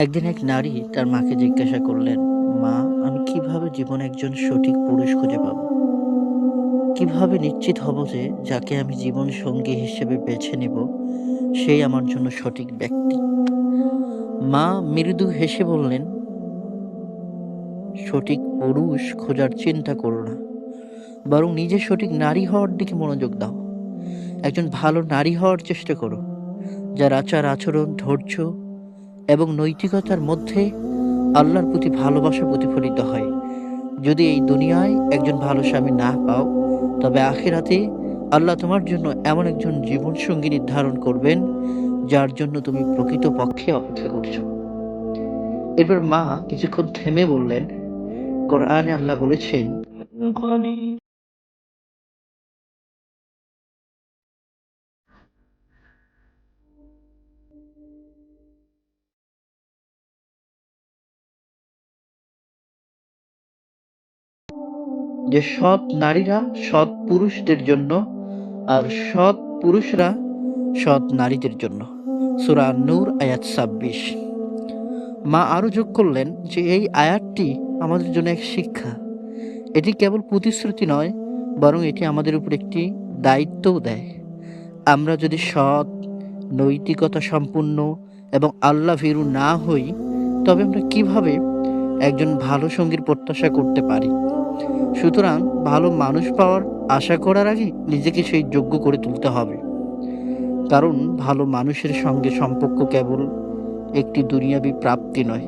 একদিন এক নারী তার মাকে জিজ্ঞাসা করলেন, মা, আমি কীভাবে জীবনে একজন সঠিক পুরুষ খুঁজে পাব? কীভাবে নিশ্চিত হব যে যাকে আমি জীবন সঙ্গী হিসেবে বেছে নেব, সেই আমার জন্য সঠিক ব্যক্তি? মা মৃদু হেসে বললেন, সঠিক পুরুষ খোঁজার চিন্তা করো না, বরং নিজে সঠিক নারী হওয়ার দিকে মনোযোগ দাও। একজন ভালো নারী হওয়ার চেষ্টা করো। যার আচার আচরণ ধৈর্য এবং নৈতিকতার মধ্যে আল্লাহর প্রতি ভালোবাসা প্রতিফলিত হয়। যদি এই দুনিয়ায় একজন ভালো স্বামী না পাও, তবে আখেরাতে আল্লাহ তোমার জন্য এমন একজন জীবনসঙ্গী নির্ধারণ করবেন, যার জন্য তুমি প্রকৃত পক্ষে অপেক্ষা করছ। এরপর মা কিছুক্ষণ থেমে বললেন, কোরআনে আল্লাহ বলেছেন যে সৎ নারীরা সৎ পুরুষদের জন্য আর সৎ পুরুষরা সৎ নারীদের জন্য। সুরা নূর, আয়াত ছাব্বিশ। মা আরও যোগ করলেন যে এই আয়াতটি আমাদের জন্য এক শিক্ষা। এটি কেবল প্রতিশ্রুতি নয়, বরং এটি আমাদের উপর একটি দায়িত্বও দেয়। আমরা যদি সৎ, নৈতিকতা সম্পূর্ণ এবং আল্লাহ ভীরু না হই, তবে আমরা কীভাবে একজন ভালো সঙ্গীর প্রত্যাশা করতে পারি। সুতরাং ভালো মানুষ পাওয়ার আশা করার আগে নিজেকে সেই যোগ্য করে তুলতে হবে। কারণ ভালো মানুষের সঙ্গে সম্পর্ক কেবল একটি দুনিয়াবী প্রাপ্তি নয়,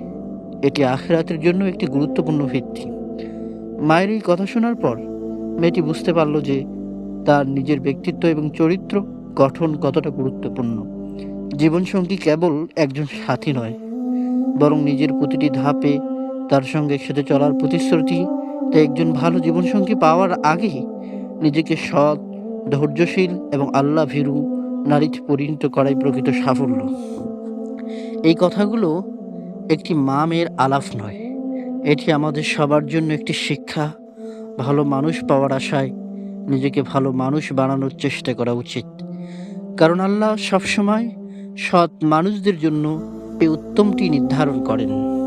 এটি আখেরাতের জন্য একটি গুরুত্বপূর্ণ ভিত্তি। মায়ের এই কথা শোনার পর মেয়েটি বুঝতে পারল যে তার নিজের ব্যক্তিত্ব এবং চরিত্র গঠন কতটা গুরুত্বপূর্ণ। জীবনসঙ্গী কেবল একজন সাথী নয়, বরং নিজের প্রতিটি ধাপে তার সঙ্গে একসাথে চলার প্রতিশ্রুতি তাই একজন ভালো জীবনসঙ্গী পাওয়ার আগেই নিজেকে সৎ, ধৈর্যশীল এবং আল্লাহ ভীরু নারীতে পরিণত করাই প্রকৃত সাফল্য। এই কথাগুলো একটি মা মেয়ের আলাপ নয়। এটি আমাদের সবার জন্য একটি শিক্ষা। ভালো মানুষ পাওয়ার আশায় নিজেকে ভালো মানুষ বানানোর চেষ্টা করা উচিত। কারণ আল্লাহ সবসময় সৎ মানুষদের জন্য এই উত্তমটি নির্ধারণ করেন।